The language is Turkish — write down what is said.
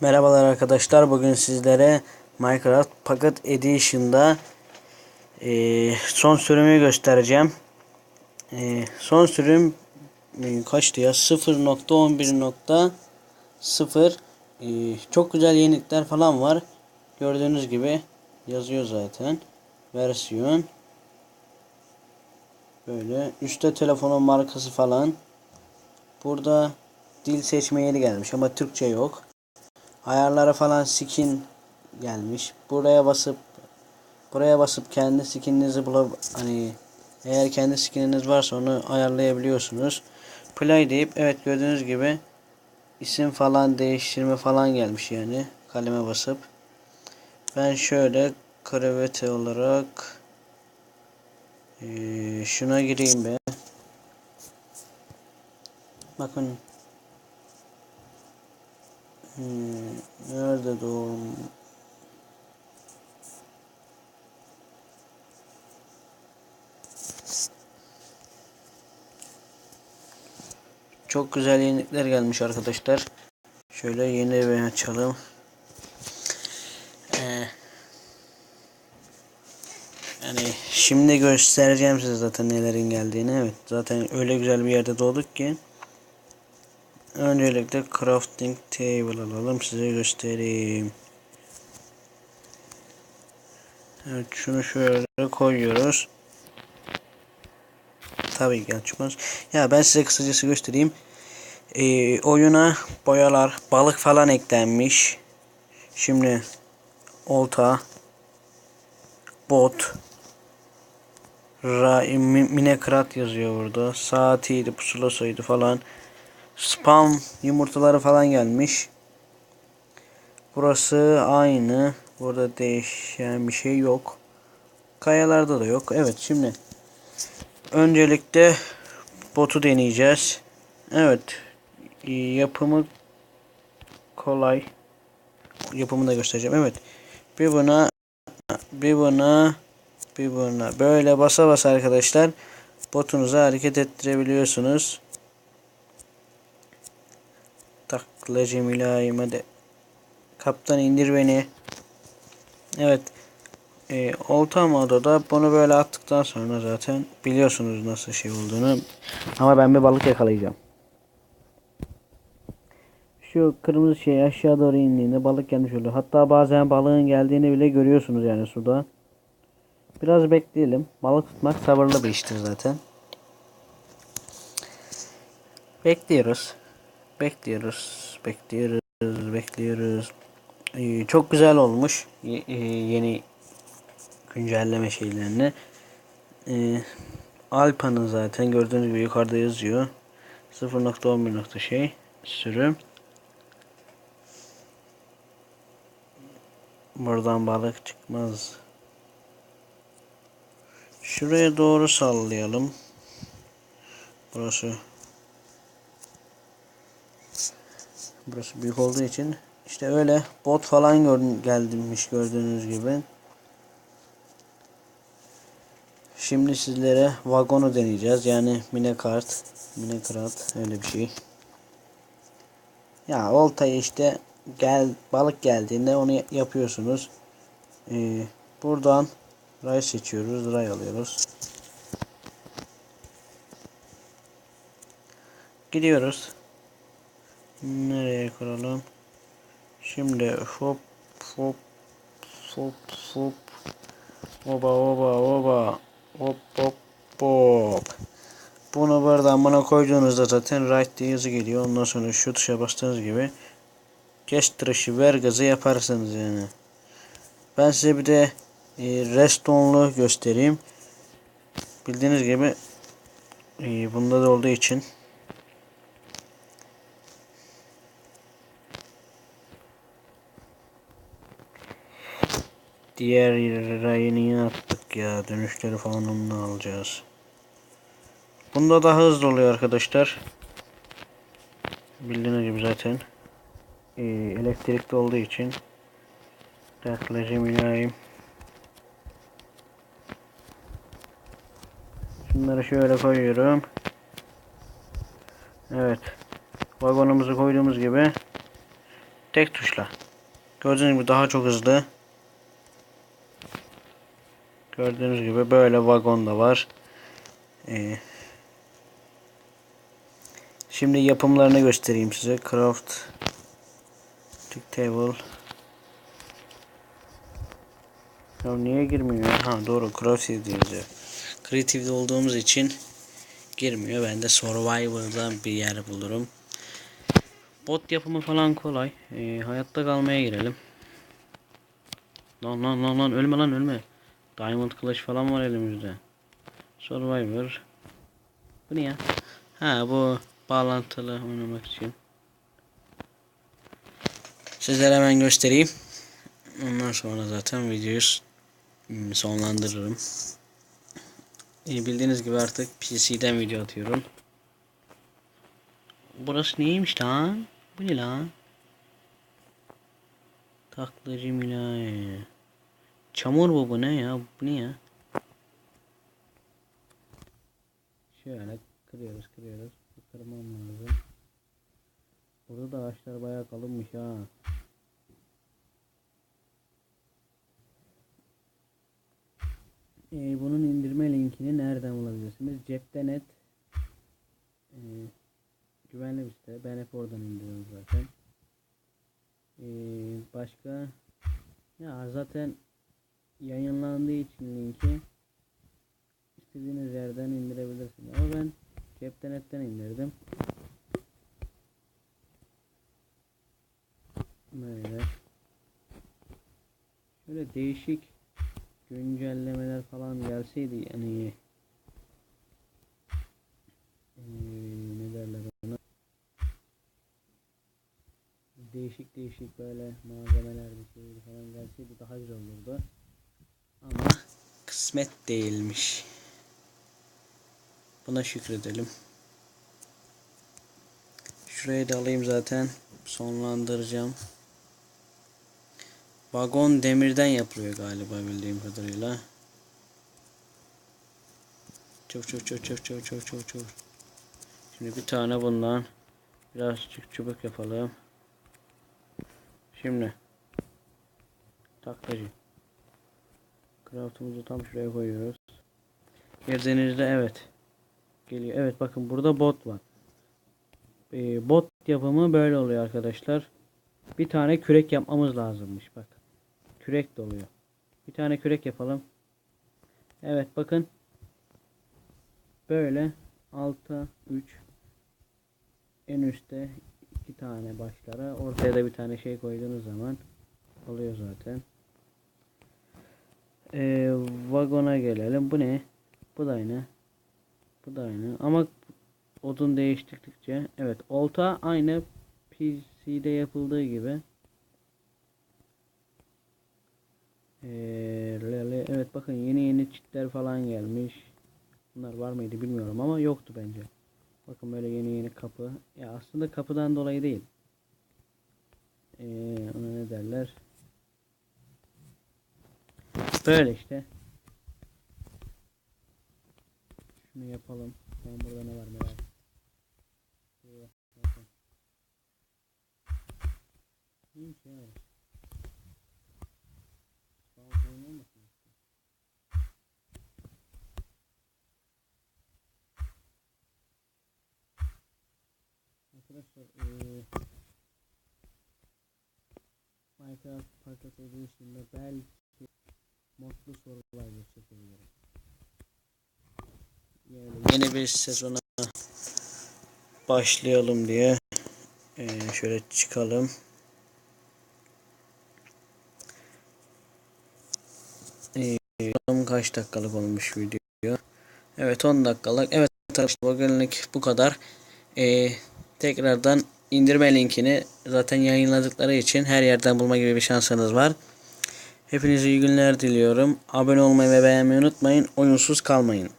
Merhabalar arkadaşlar. Bugün sizlere Minecraft Pocket Edition'da eee, son sürümü göstereceğim. Eee, son sürüm e, kaçtı ya? 0.11.0 Eee, Çok güzel yenilikler falan var. Gördüğünüz gibi yazıyor zaten. Versiyon. Böyle. Üstte telefonun markası falan. Burada dil seçme gelmiş ama Türkçe yok. Ayarlara falan skin gelmiş. Buraya basıp buraya basıp kendi skininizi bulab hani eğer kendi skininiz varsa onu ayarlayabiliyorsunuz. Play deyip evet gördüğünüz gibi isim falan değiştirme falan gelmiş yani kaleme basıp. Ben şöyle krevete olarak eee, şuna gireyim be. Bakın Nerede doğum? Çok güzel yenilikler gelmiş arkadaşlar. Şöyle yeni bir açalım. Ee, yani şimdi göstereceğim size zaten nelerin geldiğini. Evet zaten öyle güzel bir yerde doğduk ki. Öncelikle crafting table alalım size göstereyim. Evet şunu şöyle koyuyoruz. Tabii ki çıkmaz. Ya ben size kısacası göstereyim. Ee, oyuna boyalar, balık falan eklenmiş. Şimdi olta, bot, ra, mi, minekrat yazıyor burada. Saatiydi, pusulasıydı falan. Spam yumurtaları falan gelmiş. Burası aynı. Burada değişen bir şey yok. Kayalarda da yok. Evet şimdi öncelikle botu deneyeceğiz. Evet. Yapımı kolay. Yapımını da göstereceğim. Evet. Bir buna bir buna bir buna böyle basa basa arkadaşlar botunuzu hareket ettirebiliyorsunuz. Taklacı mülayim hadi. Kaptan indir beni. Evet. E, olta modu bunu böyle attıktan sonra zaten biliyorsunuz nasıl şey olduğunu. Ama ben bir balık yakalayacağım. Şu kırmızı şey aşağı doğru indiğinde balık gelmiş oluyor. Hatta bazen balığın geldiğini bile görüyorsunuz yani suda. Biraz bekleyelim. Balık tutmak sabırlı bir iştir zaten. Bekliyoruz. Bekliyoruz. Bekliyoruz. Bekliyoruz. Ee, çok güzel olmuş. Y- e, yeni güncelleme şeylerini. Ee, Alpa'nın zaten gördüğünüz gibi yukarıda yazıyor. 0.11 nokta şey sürüm. Buradan balık çıkmaz. Şuraya doğru sallayalım. Burası Burası büyük olduğu için işte öyle bot falan gördüm, gelmiş gördüğünüz gibi. Şimdi sizlere vagonu deneyeceğiz. Yani mine kart, mine kart öyle bir şey. Ya oltayı işte gel balık geldiğinde onu yapıyorsunuz. Ee, buradan ray seçiyoruz, ray alıyoruz. Gidiyoruz. Nereye kuralım? Şimdi hop hop hop hop oba oba oba hop hop hop bunu buradan buna koyduğunuzda zaten right diye yazı geliyor. Ondan sonra şu tuşa bastığınız gibi geç tıraşı ver gazı yaparsınız yani. Ben size bir de e, restonlu göstereyim. Bildiğiniz gibi e, bunda da olduğu için Diğer rayını attık ya. Dönüşleri falan onunla alacağız. Bunda daha hızlı oluyor arkadaşlar. Bildiğiniz gibi zaten. Ee, elektrikli olduğu için. Taklacı mülayim. Şunları şöyle koyuyorum. Evet. Vagonumuzu koyduğumuz gibi tek tuşla. Gördüğünüz gibi daha çok hızlı. Gördüğünüz gibi böyle vagon da var. Ee, şimdi yapımlarını göstereyim size. Craft Table Ya niye girmiyor? Ha doğru Creative diyoruz Creative'de olduğumuz için girmiyor. Ben de Survivor'dan bir yer bulurum. Bot yapımı falan kolay. Ee, hayatta kalmaya girelim. Lan lan lan lan ölme lan ölme. Diamond kılıç falan var elimizde. Survivor. Bu ne ya? Ha bu bağlantılı oynamak için. Sizlere hemen göstereyim. Ondan sonra zaten videoyu hmm, sonlandırırım. E, bildiğiniz gibi artık PC'den video atıyorum. Burası neymiş lan? Bu ne lan? Taklacı Milaye. Çamur bu bu ne ya? Bu ne ya? Şöyle kırıyoruz kırıyoruz. Kırmam lazım. Burada da ağaçlar bayağı kalınmış ha. Ee, bunun indirme linkini nereden bulabilirsiniz? Cepte net ee, güvenli bir site. Ben hep oradan indiriyorum zaten. Ee, başka ya zaten yayınlandığı için linki istediğiniz yerden indirebilirsiniz. Ama ben cepten netten indirdim. Böyle. Şöyle değişik güncellemeler falan gelseydi yani ee, değişik değişik böyle malzemeler bir şey falan gelseydi daha güzel olurdu kısmet değilmiş buna şükredelim şurayı da alayım zaten sonlandıracağım Vagon demirden yapılıyor galiba bildiğim kadarıyla. Çok çok çok çok çok çok çok çok. Şimdi bir tane bundan birazcık çubuk yapalım. Şimdi taklacı. Craft'ımızı tam şuraya koyuyoruz. Girdiğinizde evet. Geliyor. Evet bakın burada bot var. Ee, bot yapımı böyle oluyor arkadaşlar. Bir tane kürek yapmamız lazımmış bak. Kürek doluyor. Bir tane kürek yapalım. Evet bakın. Böyle alta 3 en üstte iki tane başlara ortaya da bir tane şey koyduğunuz zaman oluyor zaten. Ee, vagona gelelim. Bu ne? Bu da aynı. Bu da aynı. Ama odun değiştirdikçe evet olta aynı PC'de yapıldığı gibi Ee, evet bakın yeni yeni çitler falan gelmiş. Bunlar var mıydı bilmiyorum ama yoktu bence. Bakın böyle yeni yeni kapı. Ya aslında kapıdan dolayı değil. Ee, ona ne derler? Böyle işte. Şunu yapalım. Ben burada ne var merak. İyiymiş ya. Arkadaşlar ee, Minecraft Park Edition'da belki modlu sorular çekebilirim. Yani yeni bir sezona başlayalım diye ee, şöyle çıkalım. Ee, kaç dakikalık olmuş video? Evet 10 dakikalık. Evet arkadaşlar bugünlük bu kadar. Ee, tekrardan indirme linkini zaten yayınladıkları için her yerden bulma gibi bir şansınız var. Hepinize iyi günler diliyorum. Abone olmayı ve beğenmeyi unutmayın. Oyunsuz kalmayın.